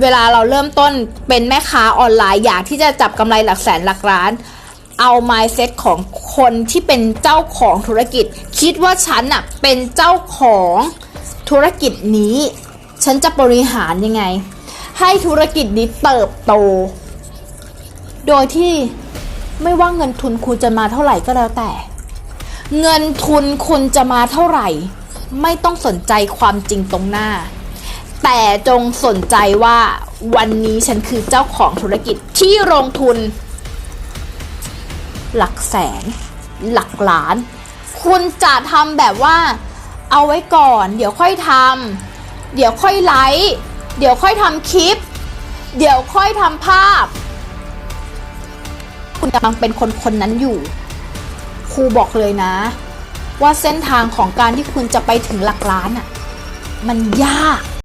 เวลาเราเริ่มต้นเป็นแม่ค้าออนไลน์อยากที่จะจับกำไรหลักแสนหลักล้าน เอา mindset ของคนที่เป็นเจ้าของธุรกิจ คิดว่าฉันอะเป็นเจ้าของธุรกิจนี้ ฉันจะบริหารยังไง ให้ธุรกิจนี้เติบโต โดยที่ไม่ว่าเงินทุนคุณจะมาเท่าไหร่ก็แล้วแต่ เงินทุนคุณจะมาเท่าไหร่ ไม่ต้องสนใจความจริงตรงหน้า แต่จงสนใจว่าวันนี้ฉันคือเจ้าของธุรกิจที่ลงทุน หลักแสน หลักล้าน คุณจะทำแบบว่า เอาไว้ก่อน เดี๋ยวค่อยทำเดี๋ยวค่อยไลฟ์เดี๋ยวค่อยทำคลิป เดี๋ยวค่อยทำภาพ คุณกำลังเป็นคนคนนั้นอยู่ครูบอกเลยนะ ว่าเส้นทางของการที่คุณจะไปถึงหลักล้านอะ มันยาก